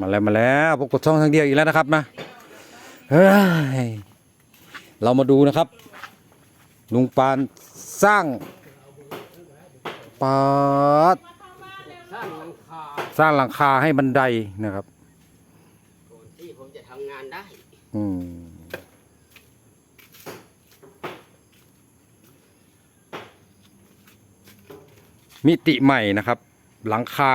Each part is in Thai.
มาแล้วมาแล้วพวกกดช่องทางเดียวอีกแล้วนะครับนะเฮ้ยเรามาดูนะครับ ลุงปานสร้างปาดสร้างหลังคาสร้างหลังคาให้บันไดนะครับก่อนที่ผมจะทำงานได้ อืมมิติใหม่นะครับ หลังคา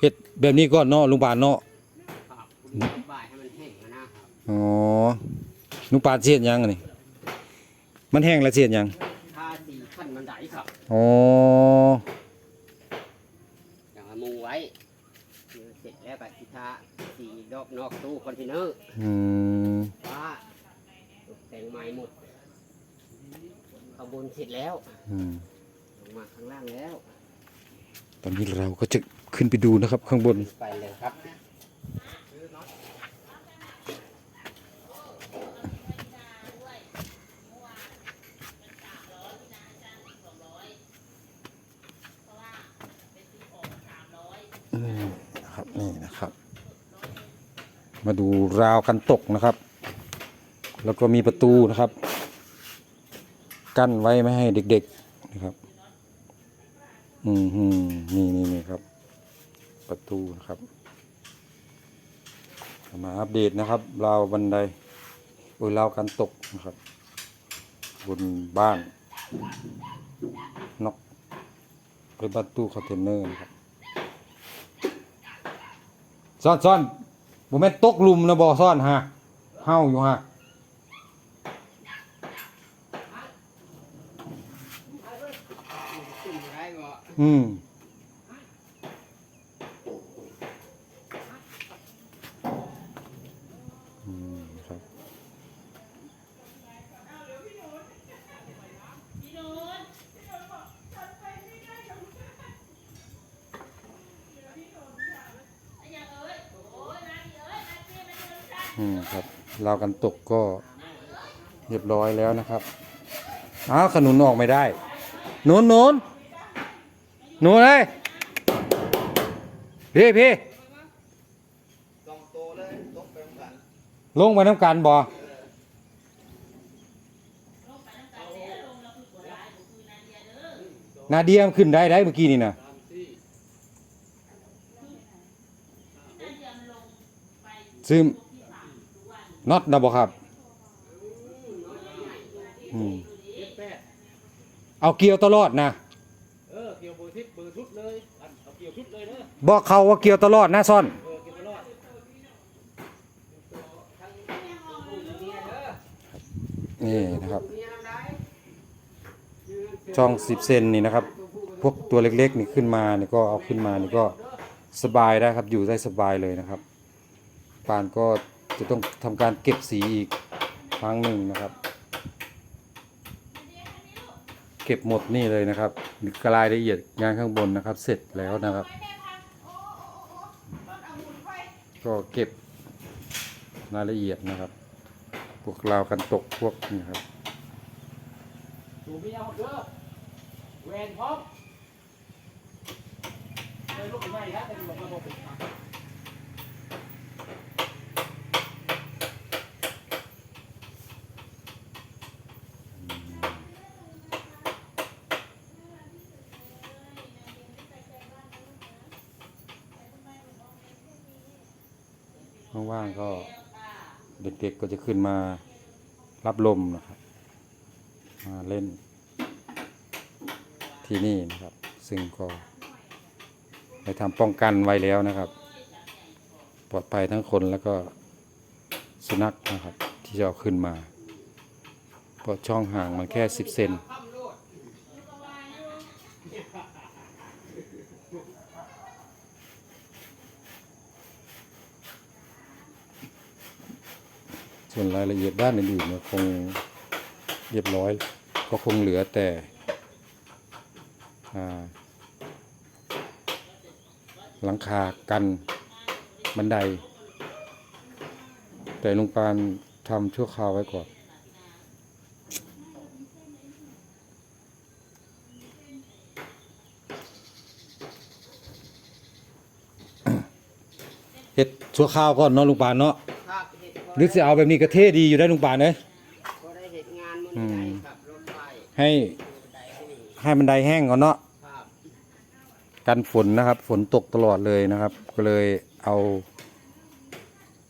เฮ็ดแบบนี้ก่อนเนาะลุงปานเนาะครับผมจะบ่ายให้มันแห้งนะครับอ๋อลุงปานเสียดยังอันนี่มันแห้งแล้วเสียดยังทาสีขั้นบันไดครับอ๋ออย่างเอามุงไว้เดี๋ยวเสร็จแล้วก็ทิทาสีดอกนอกตู้คอนเทนเนอร์อืมว่าตกแต่งใหม่หมดข้างบนเสร็จแล้วอืม ลงมาข้างล่างแล้ว ตอนนี้เราก็จะ ขึ้นไปดูนะครับ ข้างบนไปเลยครับอืมนะครับนี่นะครับ มาดูราวกันตกนะครับ แล้วก็มีประตูนะครับ กั้นไว้ไม่ให้เด็กๆนะครับ อืมฮึนี่นี่นี่ครับ ประตูนะครับ มาอัปเดตนะครับราวบันไดโอ้ยราวกันตกนะครับ บนบ้านนอกเป็นประตูคอนเทนเนอร์นะครับซ่อนซ่อนบ่แม่นตกหลุมนะบ่ซ่อนฮะเฮาอยู่ฮะขึ้นได้ก็อืม อืมครับราวกันตกก็เรียบร้อยแล้วนะครับอ้าวขนุนออกไม่ได้หนุนหนุนหนุนเลยพี่พี่ลองโตเลยตกไปเหมือนกันลงไปน้ำกันบ่นาเดียมนขึ้นได้ได้เมื่อกี้นี่นะซึม น็อตนะบ่ครับอืมเอาเกี่ยวตลอดนะเออเกี่ยวเบอร์ทิศเบอร์ชุดเลยเอาเกี่ยวชุดเลยเนอะบอกเขาว่าเกี่ยวตลอดนะซ่อนนี่นะครับช่องสิบเซนนี่นะครับ พวกตัวเล็กๆนี่ขึ้นมานี่ก็เอาขึ้นมานี่ก็สบายได้ครับอยู่ได้สบายเลยนะครับปานก็ จะต้องทำการเก็บสีอีกครั้งหนึ่งนะครับ เก็บหมดนี่เลยนะครับกรายละเอียดงานข้างบนนะครับ เสร็จแล้วนะครับ ก็เก็บรายละเอียดนะครับ พวกราวกันตกพวกนี่ครับถูไม่เอาเด้อแหวนพร้อมเลยลูกไม่นะแต่บอกระบ ว่างๆก็เด็กๆก็จะขึ้นมารับลมนะครับ มาเล่นที่นี่นะครับ ซึ่งก็ได้ทำป้องกันไว้แล้วนะครับ ปลอดภัยทั้งคนแล้วก็สุนัขนะครับ ที่จะเอาขึ้นมา เพราะช่องห่างมันแค่สิบเซน ส่วนรายละเอียดด้านอื่นๆเนี่ยคงเรียบร้อย ก็คงเหลือแต่หลังคากันบันได แต่ลุงปานทำชั่วคราวไว้ก่อนเฮ็ดชั่วข้าวก่อนเนาะลุงปานเนาะ ครับเห็ดพอหรือสิเอาแบบนี้ก็เท่ดีอยู่ได้ลุงปานเอ้ยพอได้เห็ดงานมันอืมได้ครับรถไฟให้บันไดที่นี่ให้มันไดแห้งก่อนเนาะครับกันฝนนะครับ ฝนตกตลอดเลยนะครับ ก็เลยเอา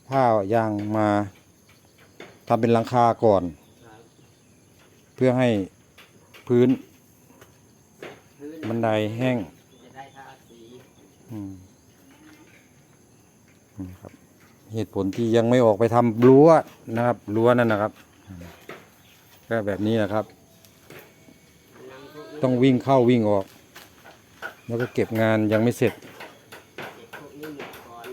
ผ้ายางมาทำเป็นหลังคาก่อนครับเพื่อให้พื้นพื้น บันไดแห้งจะได้ทาสีอืมนี่ครับ เหตุผลที่ยังไม่ออกไปทำรั้วนะครับรั้วนั่นนะครับก็แบบนี้นะครับนำพวกนี้ต้องวิ่งเข้าวิ่งออก แล้วก็เก็บงานยังไม่เสร็จเก็บพวกนี้หมดก่อน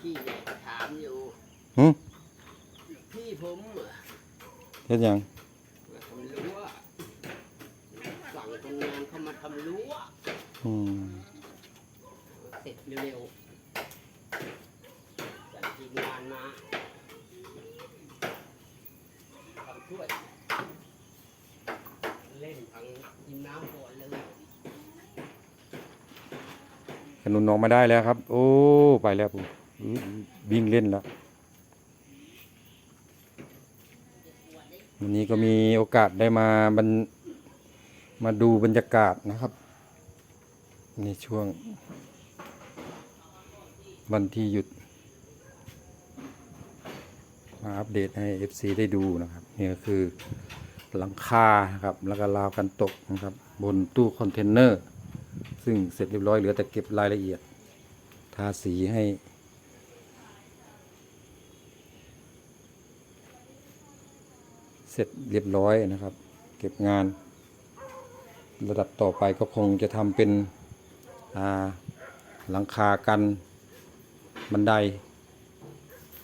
พี่เนี่ยถามอยู่หึพี่ผมอะเฮ็ดหยัง เสร็จเร็วๆจัดทีมงานมาทำช่วย เล่นทางกินน้ำก่อนเลยขนุนออกมาได้แล้วครับ โอ้ ไปแล้วผมวิ่งเล่นแล้ววันนี้ก็มีโอกาสได้มาบันมาดูบรรยากาศนะครับ ในช่วง วันที่หยุด มาอัปเดตให้ FC ได้ดูนะครับนี่ก็คือหลังคาครับแล้วก็ราวกันตกนะครับบนตู้คอนเทนเนอร์ ซึ่งเสร็จเรียบร้อยเหลือแต่เก็บรายละเอียด ทาสีให้เสร็จเรียบร้อยนะครับ เก็บงาน ระดับต่อไปก็คงจะทำเป็นอาหลังคากัน บันได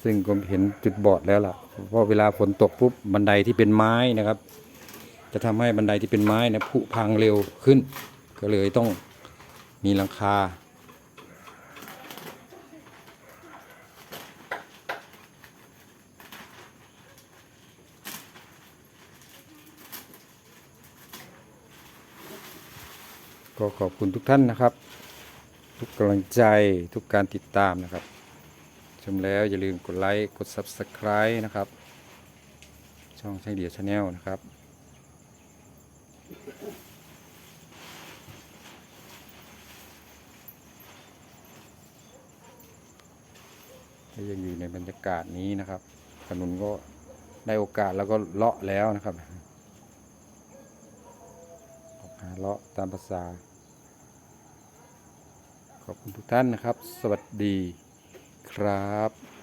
ซึ่งก็เห็นจุดบอดแล้วล่ะเพราะเวลาฝนตกปุ๊บบันไดที่เป็นไม้นะครับ จะทำให้บันไดที่เป็นไม้นะผุพังเร็วขึ้น ก็เลยต้องมีหลังคาก็ขอบคุณทุกท่านนะครับ ทุกกำลังใจทุกการติดตามนะครับ ชมแล้วอย่าลืมกดไลค์กด Subscribe นะครับ ช่องช่างเดียชาแนลนะครับยังอยู่ในบรรยากาศนี้นะครับขนุนก็ได้โอกาสแล้วก็เลาะแล้วนะครับออกหาเลาะตามภาษา ขอบคุณทุกท่านนะครับ สวัสดีครับ